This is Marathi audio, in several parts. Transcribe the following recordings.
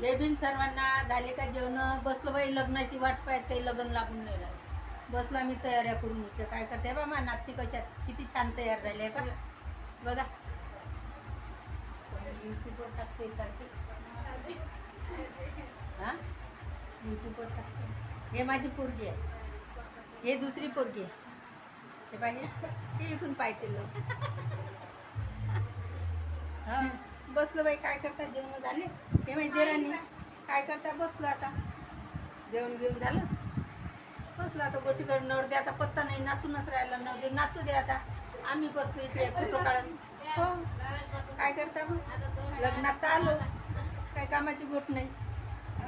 जय भीम सर्वांना. झाले का जेवण? बसलो बाई लग्नाची वाट पाहत काही लग्न लागून नाही राहिलं. बसलो आम्ही तयाऱ्या करून इथे. काय करते बा मा नाती कशात किती छान तयार झाले आहे बा. बघा. युट्यूबवर टाकते युट्यूबवर टाकते. हे माझी पोरगी आहे. हे दुसरी पोरगी आहे. हे पाहिजे ते इकडून पाहते लोक. हा. बसलो बाई काय करता? जेवण झाले? हे माहिती देरानी काय करता? बसलो आता. जेवण घेऊन झालं? बसलो आता गोष्टीकडे नवरदेवाचा पत्ता नाही नाचूनच राहिला नवरदे नाचू दे आता. आम्ही बसलो इथे फोटो काढत हो. काय करता मग? लग्नात तर आलो. काय कामाची गोष्ट नाही.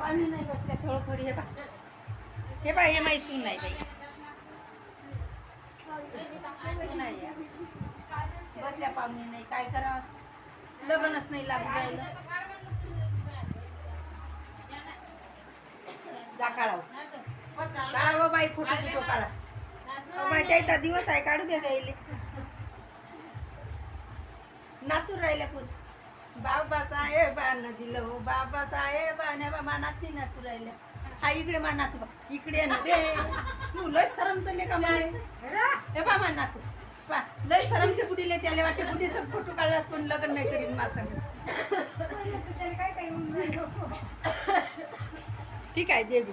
पाणी नाही बसल्या थोडं थोडी हे बा हे बा हे माही सून नाही बाई. सून नाही बसल्या पाहुणे नाही. काय करावं? लगनच नाही लागू राहिलं. जा काढावं. काढावं बाई फोटो बिटो काढा. बाई त्याचा दिवस आहे काढू द्या राहिले नाचून राहिल्या पण. बाबा साहेबानं दिलं हो बाबा साहेबाने बाबा नाचली नाचू राहिल्या. हा इकडे मा नातू बा इकडे ना रे. तू लय सरमतले का मला हे बा मा नातू. लय सरम ते बुडीले त्याला वाटते बुडी सब फोटो काढलात पण लग्न नाही करीन मा संग ठीक आहे देवी.